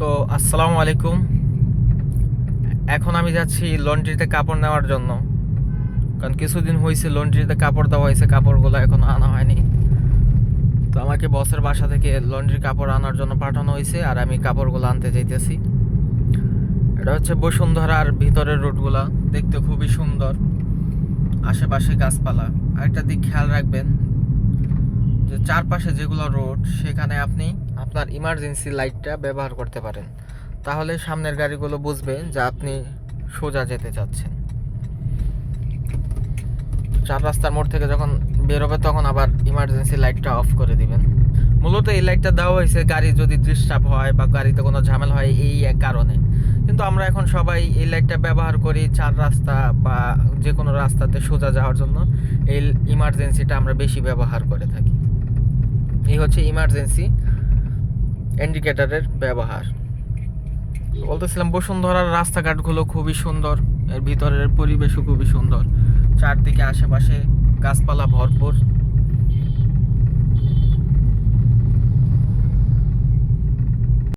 তো আসসালামু আলাইকুম। এখন আমি যাচ্ছি লন্ড্রিতে কাপড় নেওয়ার জন্য। কারণ কিছুদিন হয়েছে লন্ড্রিতে কাপড় দেওয়া হয়েছে কাপড়গুলো এখন আনা হয়নি। তো আমাকে বসের বাসা থেকে লন্ড্রির কাপড় আনার জন্য পাঠানো হয়েছে আর আমি কাপড়গুলো আনতে যাইতেছি। এটা হচ্ছে বসুন্ধরার ভিতরের রোডগুলা দেখতে খুবই সুন্দর। আশেপাশে গাছপালা। আরেকটা দিক খেয়াল রাখবেন যে চারপাশে যেগুলো রোড, সেখানে আপনি আপনার ইমার্জেন্সি লাইটটা ব্যবহার করতে পারেন। তাহলে সামনের গাড়িগুলো বুঝবে যে আপনি সোজা যেতে চাচ্ছেন। চার রাস্তার মোড় থেকে যখন বেরোবে, তখন আবার ইমার্জেন্সি লাইটটা অফ করে দিবেন। মূলত এই লাইটটা দেওয়া হয়েছে গাড়ি যদি ডিস্টার্ব হয় বা গাড়িতে কোনো ঝামেলা হয়, এই এক কারণে। কিন্তু আমরা এখন সবাই এই লাইটটা ব্যবহার করি চার রাস্তা বা যে কোনো রাস্তাতে সোজা যাওয়ার জন্য। এই ইমার্জেন্সিটা আমরা বেশি ব্যবহার করে থাকি। এই হচ্ছে ইমার্জেন্সি ইন্ডিকেটারের ব্যবহার। বলতেছিলাম, বসুন্ধরার রাস্তাঘাটগুলো খুবই সুন্দর, এর ভিতরের পরিবেশও খুবই সুন্দর। চারদিকে আশেপাশে গাছপালা ভরপুর।